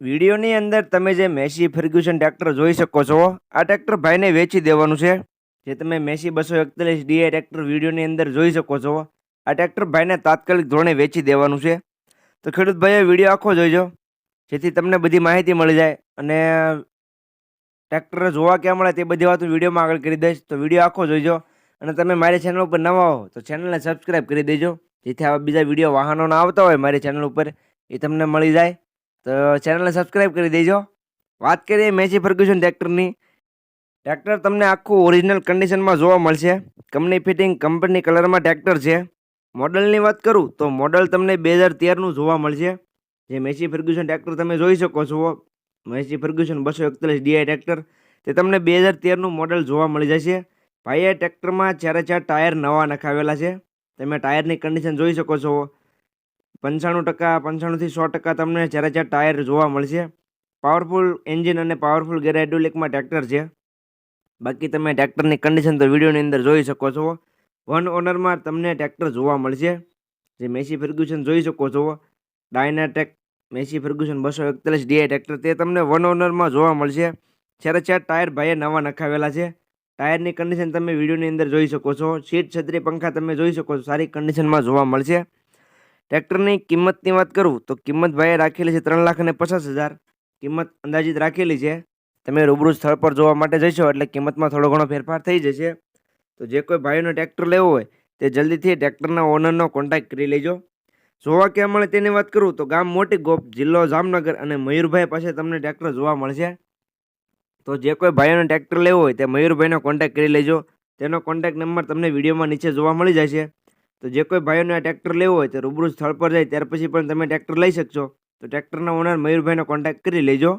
વિડીયોની અંદર તમે જે મેસી ફર્ગ્યુસન ટ્રેક્ટર જોઈ શકો છો, આ ટ્રેક્ટર ભાઈને વેચી દેવાનું છે. જે તમે મેસી બસો એકતાલીસ ડીએ ટ્રેક્ટર વિડીયોની અંદર જોઈ શકો છો, આ ટ્રેક્ટર ભાઈને તાત્કાલિક ધોરણે વેચી દેવાનું છે. તો ખેડૂત ભાઈએ વીડિયો આખો જોઈજો, જેથી તમને બધી માહિતી મળી જાય અને ટ્રેક્ટર જોવા ક્યાં મળે તે બધી વાત હું વિડીયોમાં આગળ કરી દઈશ. તો વીડિયો આખો જોઈજો અને તમે મારી ચેનલ ઉપર નવા હો તો ચેનલને સબસ્ક્રાઈબ કરી દેજો, જેથી આવા બીજા વીડિયો વાહનોના આવતા હોય મારી ચેનલ ઉપર, એ તમને મળી જાય. તો ચેનલને સબસ્ક્રાઈબ કરી દેજો. વાત કરીએ મેસી ફર્ગ્યુસન ટ્રેક્ટરની ટ્રેક્ટર તમને આખું ઓરિજિનલ કન્ડિશનમાં જોવા મળશે. કંપની ફિટિંગ કંપની કલરમાં ટ્રેક્ટર છે. મોડલની વાત કરું તો મોડલ તમને બે હજાર તેરનું જોવા મળશે. જે મેસી ફર્ગ્યુસન ટ્રેક્ટર તમે જોઈ શકો છો. મેસી ફર્ગ્યુસન બસો એકતાલીસ ડીઆઈ ટ્રેક્ટર તે તમને બે હજાર તેરનું મોડલ જોવા મળી જશે. ભાઈએ ટ્રેક્ટરમાં ચારે ચાર ટાયર નવા નખાવેલા છે. તમે ટાયરની કન્ડિશન જોઈ શકો છો. પંચાણું ટકા, પંચાણુંથી સો ટકા તમને જ્યારે ચાર ટાયર જોવા મળશે. પાવરફુલ એન્જિન અને પાવરફુલ ગેર ટ્રેક્ટર છે. બાકી તમે ટ્રેક્ટરની કન્ડિશન તો વિડીયોની અંદર જોઈ શકો છો. વન ઓનરમાં તમને ટ્રેક્ટર જોવા મળશે. જે મેસી ફર્ગ્યુસન જોઈ શકો છો. ડાયનાટેક મેસી ફર્ગ્યુસન બસો એકતાલીસ ડીઆઈ ટ્રેક્ટર તે તમને વન ઓનરમાં જોવા મળશે. જ્યારે ચાર ટાયર ભાઈએ નવા નખાવેલા છે. ટાયરની કન્ડિશન તમે વિડીયોની અંદર જોઈ શકો છો. સીટ છત્રી, પંખા તમે જોઈ શકો છો. સારી કન્ડિશનમાં જોવા મળશે. ટ્રેક્ટરની કિંમતની વાત કરું, તો કિંમત ભાઈએ રાખેલી છે ત્રણ લાખ અને પચાસ હજાર. કિંમત અંદાજિત રાખેલી છે. તમે રૂબરૂ સ્થળ પર જોવા માટે જશો એટલે કિંમતમાં થોડો ઘણો ફેરફાર થઈ જશે. તો જે કોઈ ભાઈનો ટ્રેક્ટર લેવો હોય, તે જલ્દીથી ટ્રેક્ટરના ઓનરનો કોન્ટેક્ટ કરી લેજો. જોવા ક્યાં મળે તેની વાત કરું, તો ગામ મોટી ગોપ જિલ્લો જામનગર અને મયુરભાઈ પાસે તમને ટ્રેક્ટર જોવા મળશે. તો જે કોઈ ભાઈઓને ટ્રેક્ટર લેવો હોય, તે મયુરભાઈનો કોન્ટેક્ટ કરી લેજો. તેનો કોન્ટેક્ટ નંબર તમને વિડીયોમાં નીચે જોવા મળી જશે. તો જે કોઈ ભાઈઓને આ ટ્રેક્ટર લેવો હોય તો રૂબરૂ સ્થળ પર જાય, ત્યાર પછી પણ તમે ટ્રેક્ટર લઈ શકશો. તો ટ્રેક્ટરના ઓનર મયુરભાઈનો કોન્ટેક્ટ કરી લેજો.